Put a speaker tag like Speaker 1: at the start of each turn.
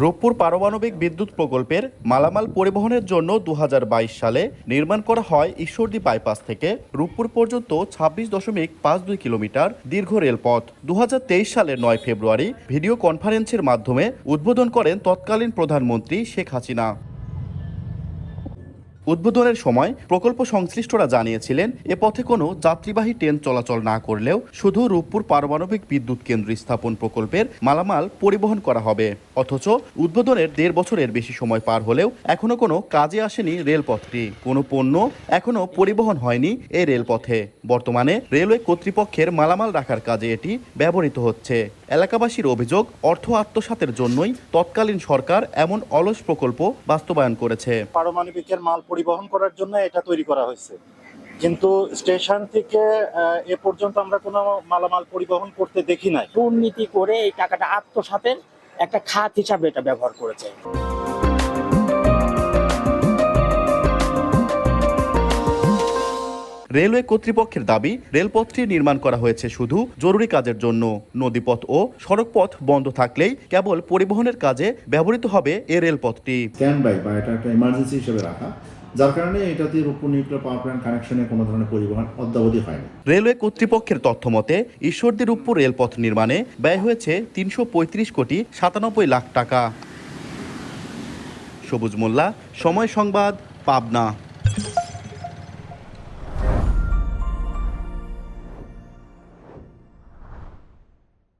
Speaker 1: রূপপুর পারমাণবিক বিদ্যুৎ প্রকল্পের মালামাল পরিবহনের জন্য দু হাজার বাইশ সালে নির্মাণ করা হয় ঈশ্বরদী বাইপাস থেকে রূপপুর পর্যন্ত ছাব্বিশ দশমিক পাঁচ দুই কিলোমিটার দীর্ঘ রেলপথ। দু হাজার তেইশ সালের নয় ফেব্রুয়ারি ভিডিও কনফারেন্সের মাধ্যমে উদ্বোধন করেন তৎকালীন প্রধানমন্ত্রী শেখ হাসিনা। উদ্বোধনের সময় প্রকল্প সংশ্লিষ্টরা জানিয়েছিলেন, এ পথে কোনো যাত্রীবাহী ট্রেন চলাচল না করলেও শুধু রূপপুর পারমাণবিক বিদ্যুৎ কেন্দ্র স্থাপন প্রকল্পের মালামাল পরিবহন করা হবে। অথচ উদ্বোধনের দেড় বছরের বেশি সময় পার হলেও এখনও কোনো কাজে আসেনি রেলপথটি। কোনো পণ্য এখনও পরিবহন হয়নি এই রেলপথে। বর্তমানে রেলওয়ে কর্তৃপক্ষের মালামাল রাখার কাজে এটি ব্যবহৃত হচ্ছে। এলাকাবাসীর অভিযোগ অর্থ আত্মসাতের জন্যই তৎকালীন সরকার এমন অলস প্রকল্প বাস্তবায়ন করেছে।
Speaker 2: পারমাণবিকের মাল পরিবহন করার জন্য এটা তৈরি করা হয়েছে। কিন্তু স্টেশন থেকে এ পর্যন্ত আমরা কোনো মালামাল পরিবহন করতে দেখি নাই।
Speaker 3: দুর্নীতি করে এই টাকাটা আত্মসাতের একটা খাত হিসাবে এটা ব্যবহার করেছে।
Speaker 1: রেলওয়ে কর্তৃপক্ষের দাবি রেলপথটি নির্মাণ করা হয়েছে শুধু জরুরি কাজের জন্য। নদীপথ ও সড়কপথ বন্ধ থাকলেই কেবল পরিবহনের কাজে ব্যবহৃত হবে এ রেলপথটি।
Speaker 4: স্ট্যান্ড বাই বা এটা একটা ইমার্জেন্সি হিসেবে রাখা যার কারণে এটাতে রূপপুর নিউক্লিয়ার পাওয়ার প্ল্যান্ট কানেকশনে কোনো ধরনের পরিবহন অদ্যাবধি হয়নি।
Speaker 1: রেলওয়ে কর্তৃপক্ষের তথ্য মতে ঈশ্বরদী রূপপুর রেলপথ নির্মাণে ব্যয় হয়েছে তিনশো পঁয়ত্রিশ কোটি সাতানব্বই লাখ টাকা। সবুজ মোল্লা সময় সংবাদ পাবনা।